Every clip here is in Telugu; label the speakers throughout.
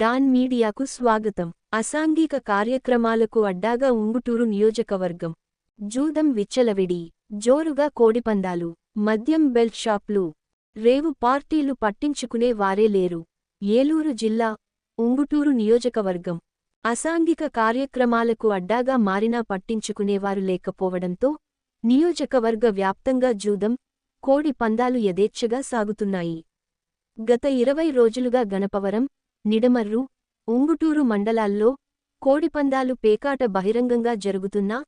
Speaker 1: డాన్ మీడియాకు స్వాగతం. అసాంఘిక కార్యక్రమాలకు అడ్డాగా ఉంగుటూరు నియోజకవర్గం. జూదం విచ్చలవిడి. జోరుగా కోడిపందాలు. మద్యం బెల్ట్ షాప్లు. రేవు పార్టీలు పట్టించుకునే వారే లేరు. ఏలూరు జిల్లా ఉంగుటూరు నియోజకవర్గం. అసాంఘిక కార్యక్రమాలకు అడ్డాగా మారినా పట్టించుకునేవారు లేకపోవడంతో నియోజకవర్గ వ్యాప్తంగా జూదం కోడి పందాలు యథేచ్ఛగా సాగుతున్నాయి. గత ఇరవై రోజులుగా గణపవరం నిడమర్రు ఉంగుటూరు మండలాల్లో కోడిపందాలు పేకాట బహిరంగంగా జరుగుతున్నా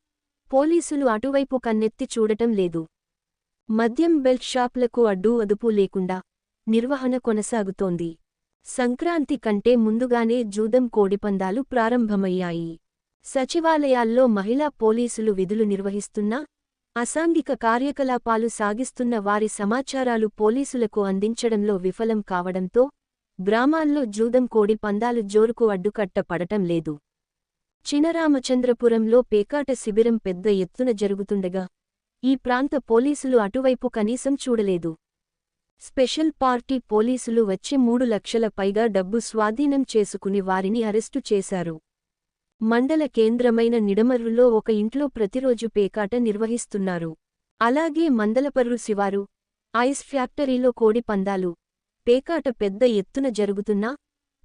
Speaker 1: పోలీసులు అటువైపు కన్నెత్తి చూడటం లేదు. మద్యం బెల్ట్ షాప్లకు అడ్డూ అదుపు లేకుండా నిర్వహణ కొనసాగుతోంది. సంక్రాంతి కంటే ముందుగానే జూదం కోడిపందాలు ప్రారంభమయ్యాయి. సచివాలయాల్లో మహిళా పోలీసులు విధులు నిర్వహిస్తున్నా అసాంఘిక కార్యకలాపాలు సాగిస్తున్న వారి సమాచారాలు పోలీసులకు అందించడంలో విఫలం కావడంతో గ్రామాల్లో జూదం కోడి పందాలు జోరుకు అడ్డుకట్ట పడటం లేదు. చినరామచంద్రపురంలో పేకాట శిబిరం పెద్ద ఎత్తున జరుగుతుండగా ఈ ప్రాంత పోలీసులు అటువైపు కనీసం చూడలేదు. స్పెషల్ పార్టీ పోలీసులు వచ్చి మూడు లక్షల పైగా డబ్బు స్వాధీనం చేసుకుని వారిని అరెస్టు చేశారు. మండల కేంద్రమైన నిడమర్రులో ఒక ఇంట్లో ప్రతిరోజు పేకాట నిర్వహిస్తున్నారు. అలాగే మందలపర్రు శివారు ఐస్ ఫ్యాక్టరీలో కోడి పందాలు పేకాట పెద్ద ఎత్తున జరుగుతున్నా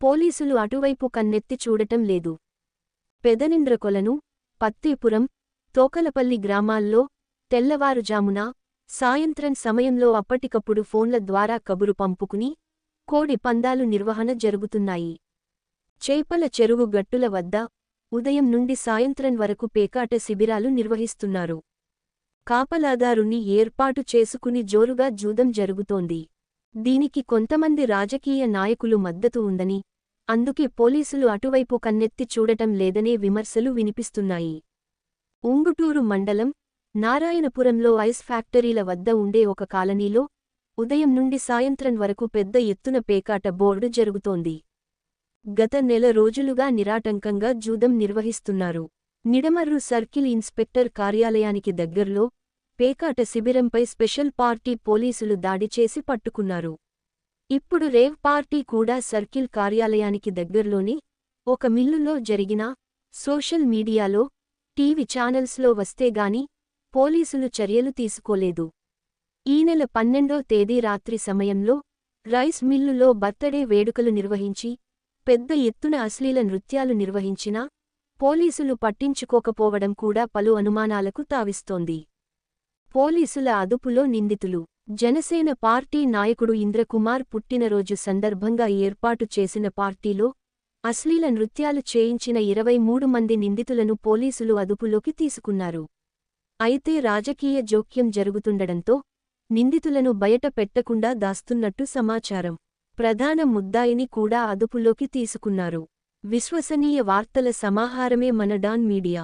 Speaker 1: పోలీసులు అటువైపు కన్నెత్తి చూడటం లేదు. పెదనింద్రకొలను పత్తేపురం తోకలపల్లి గ్రామాల్లో తెల్లవారుజామున సాయంత్రం సమయంలో అప్పటికప్పుడు ఫోన్ల ద్వారా కబురు పంపుకుని కోడి పందాలు నిర్వహణ జరుగుతున్నాయి. చేపల చెరువు గట్టుల వద్ద ఉదయం నుండి సాయంత్రం వరకు పేకాట శిబిరాలు నిర్వహిస్తున్నారు. కాపలాదారుని ఏర్పాటు చేసుకుని జోరుగా జూదం జరుగుతోంది. దీనికి కొంతమంది రాజకీయ నాయకులు మద్దతు ఉందని అందుకే పోలీసులు అటువైపు కన్నెత్తి చూడటం లేదనే విమర్శలు వినిపిస్తున్నాయి. ఉంగుటూరు మండలం నారాయణపురంలో ఐస్ ఫ్యాక్టరీల వద్ద ఉండే ఒక కాలనీలో ఉదయం నుండి సాయంత్రం వరకు పెద్ద ఎత్తున పేకాట బోర్డు జరుగుతోంది. గత నెల రోజులుగా నిరాటంకంగా జూదం నిర్వహిస్తున్నారు. నిడమర్రు సర్కిల్ ఇన్స్పెక్టర్ కార్యాలయానికి దగ్గర్లో పేకాట శిబిరంపై స్పెషల్ పార్టీ పోలీసులు దాడి చేసి పట్టుకున్నారు. ఇప్పుడు రేవ్ పార్టీ కూడా సర్కిల్ కార్యాలయానికి దగ్గర్లోనే ఒక మిల్లులో జరిగిన సోషల్ మీడియాలో టీవీ ఛానల్స్లో వస్తేగాని పోలీసులు చర్యలు తీసుకోలేదు. ఈ నెల పన్నెండో తేదీ రాత్రి సమయంలో రైస్ మిల్లులో బర్తడే వేడుకలు నిర్వహించి పెద్ద ఎత్తున అశ్లీల నృత్యాలు నిర్వహించినా పోలీసులు పట్టించుకోకపోవడం కూడా పలు అనుమానాలకు తావిస్తోంది. పోలీసుల అదుపులో నిందితులు. జనసేన పార్టీ నాయకుడు ఇంద్రకుమార్ పుట్టినరోజు సందర్భంగా ఏర్పాటు చేసిన పార్టీలో అశ్లీల నృత్యాలు చేయించిన ఇరవై మూడు మంది నిందితులను పోలీసులు అదుపులోకి తీసుకున్నారు. అయితే రాజకీయ జోక్యం జరుగుతుండడంతో నిందితులను బయట పెట్టకుండా దాస్తున్నట్టు సమాచారం. ప్రధాన ముద్దాయిని కూడా అదుపులోకి తీసుకున్నారు. విశ్వసనీయ వార్తల సమాహారమే మన డాన్ మీడియా.